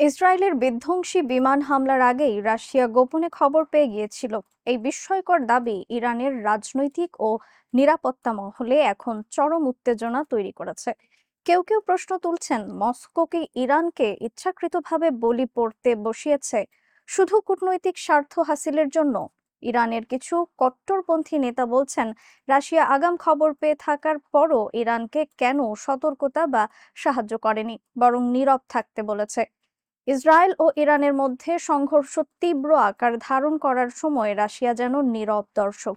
ইসরায়েলের বিধ্বংসী বিমান হামলার আগেই রাশিয়া গোপনে খবর পেয়ে গিয়েছিল। এই বিস্ময়কর দাবি ইরানের রাজনৈতিক ও নিরাপত্তা মহলে এখন চরম উত্তেজনা তৈরি করেছে। কেউ কেউ প্রশ্ন তুলছেন মস্কো কি ইরানকে ইচ্ছাকৃতভাবে বলি পড়তে বসিয়েছে শুধু কূটনৈতিক স্বার্থ হাসিলের জন্য। ইরানের কিছু কট্টরপন্থী নেতা বলছেন, রাশিয়া আগাম খবর পেয়ে থাকার পরও ইরানকে কেন সতর্কতা বা সাহায্য করেনি, বরং নীরব থাকতে বলেছে। ইসরায়েল ও ইরানের মধ্যে সংঘর্ষ তীব্র আকার ধারণ করার সময় রাশিয়া যেন নীরব দর্শক।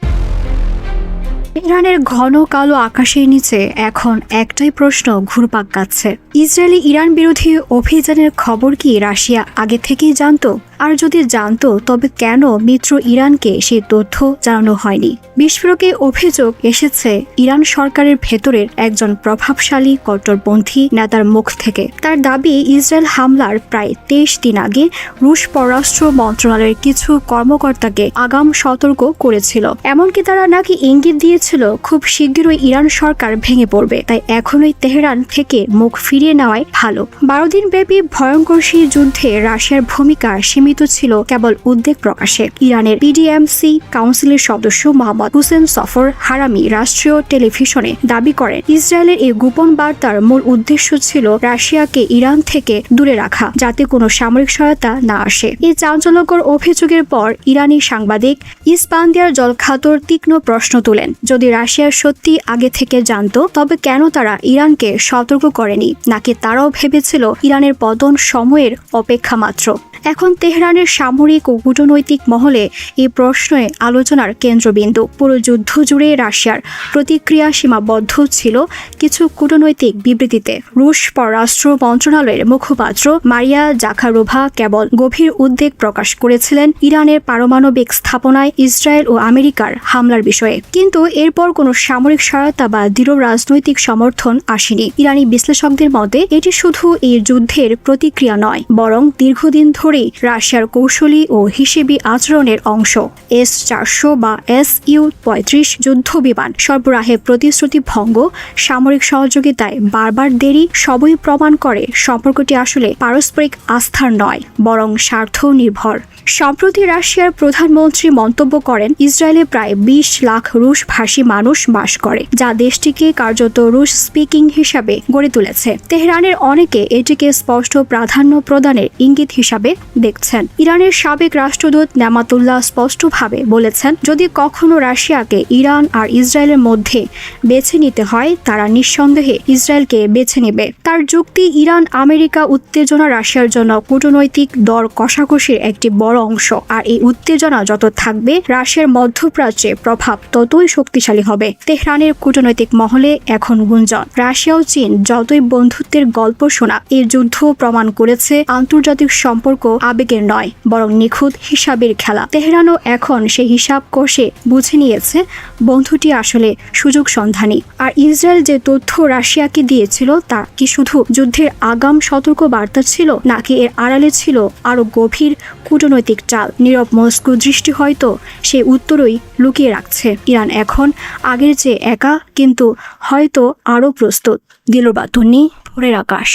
ইরানের ঘন কালো আকাশের নিচে এখন একটাই প্রশ্ন ঘুরপাক গাচ্ছে ইসরায়েলি ইরান বিরোধী অভিযানের খবর কি রাশিয়া আগে থেকেই জানতো? আর যদি জানতো তবে কেন মিত্র ইরানকে সেই তথ্য জানানো হয়নি। বিস্ফোরকে অভিযোগ এসেছে ইরান সরকারের ভেতরের একজন প্রভাবশালী কট্টরপন্থী নেতার মুখ থেকে। তার দাবি, ইসরায়েল হামলার প্রায় তেইশ দিন আগে রুশ পররাষ্ট্র মন্ত্রণালয়ের কিছু কর্মকর্তাকে আগাম সতর্ক করেছিল। এমনকি তারা নাকি ইঙ্গিত দিয়েছিল, খুব শীঘ্রই ইরান সরকার ভেঙে পড়বে, তাই এখনই তেহরান থেকে মুখ ফিরিয়ে নেওয়াই ভালো। বারো দিন ব্যাপী ভয়ঙ্কর সেই যুদ্ধে রাশিয়ার ভূমিকা সীমিত ছিল কেবল উদ্বেগ প্রকাশে। ইরানের পিডিএমসি কাউন্সিলের সদস্য মোহাম্মদ হুসেন সফর হারামি রাষ্ট্রীয় টেলিভিশনে দাবি করেন। ইসরায়েলের এই গোপন বার্তার মূল উদ্দেশ্য ছিল রাশিয়াকে ইরান থেকে দূরে রাখা, যাতে কোনো সামরিক সহায়তা না আসে। এই চাঞ্চল্যকর অভিযোগের পর ইরানি সাংবাদিক ইস্পান্দিয়ার জলখাতর তীক্ষ্ণ প্রশ্ন তোলেন, যদি রাশিয়া সত্যি আগে থেকে জানত, তবে কেন তারা ইরানকে সতর্ক করেনি? নাকি তারাও ভেবেছিল ইরানের পতন সময়ের অপেক্ষা মাত্র? এখন তেহরানের সামরিক ও কূটনৈতিক মহলে এই প্রশ্নে আলোচনার কেন্দ্রবিন্দু। পুরো যুদ্ধ জুড়ে রাশিয়ার প্রতিক্রিয়া সীমাবদ্ধ ছিল কিছু কূটনৈতিক বিবৃতিতে। রুশ পররাষ্ট্র মন্ত্রণালয়ের মুখপাত্র মারিয়া জাখারোভা কেবল গভীর উদ্বেগ প্রকাশ করেছিলেন ইরানের পারমাণবিক স্থাপনায় ইসরায়েল ও আমেরিকার হামলার বিষয়ে। কিন্তু এরপর কোনো সামরিক সহায়তা বা দৃঢ় রাজনৈতিক সমর্থন আসেনি। ইরানি বিশ্লেষকদের মতে, এটি শুধু এই যুদ্ধের প্রতিক্রিয়া নয়, বরং দীর্ঘদিন ধরেই রাশিয়ার কৌশলী ও হিসেবি আচরণের অংশ। এস চারশো বা এস ইউ পঁয়ত্রিশ যুদ্ধ বিমান সরবরাহে প্রতিশ্রুতি ভঙ্গ, সামরিক সহযোগিতায় বারবার দেরি সবই প্রমাণ করে সম্পর্কটি আসলে পারস্পরিক আস্থার নয়, বরং স্বার্থ নির্ভর সম্প্রতি রাশিয়ার প্রধানমন্ত্রী মন্তব্য করেন, ইসরায়েলে প্রায় বিশ লাখ রুশ ভাষী মানুষ বাস করে, যা দেশটিকে কার্যত রুশ স্পিকিং হিসাবে গড়ে তুলেছে। তেহরানের অনেকে এটিকে স্পষ্ট প্রাধান্য প্রদানের ইঙ্গিত হিসাবে দেখছেন। ইরানের সাবেক রাষ্ট্রদূত নামাতুল্লাহ স্পষ্টভাবে বলেছেন, যদি কখনো রাশিয়াকে ইরান আর ইসরায়েলের মধ্যে বেছে নিতে হয়, তারা নিঃসন্দেহে ইসরায়েলকে বেছে নেবে। তার যুক্তি, ইরান আমেরিকা উত্তেজনা রাশিয়ার জন্য কূটনৈতিক দর কষাকষির একটি বড় অংশ। আর এই উত্তেজনা যত থাকবে, রাশিয়ার মধ্যপ্রাচ্যে প্রভাব ততই শক্তিশালী হবে। তেহরানের কূটনৈতিক মহলে এখন গুঞ্জন। রাশিয়া ও চীন যতই বন্ধুত্বের গল্প শোনা এই যুদ্ধ প্রমাণ করেছে আন্তর্জাতিক সম্পর্ক আবেগের নয়, বরং নিখুঁত হিসাবের খেলা। তেহরানও এখন সে হিসাব কষে বুঝে নিয়েছে, বন্ধুটি আসলে সুযোগ সন্ধানী। আর ইসরায়েল যে তথ্য রাশিয়াকে দিয়েছিল, তা কি শুধু যুদ্ধের আগাম সতর্ক বার্তা ছিল, নাকি এর আড়ালে ছিল আরও গভীর কূটনৈতিক চাল? নীরব মস্কো দৃষ্টি হয়তো সে উত্তরই লুকিয়ে রাখছে। ইরান এখন আগের চেয়ে একা, কিন্তু হয়তো আরও প্রস্তুত। দিলবাতুনি ভোরের আকাশ।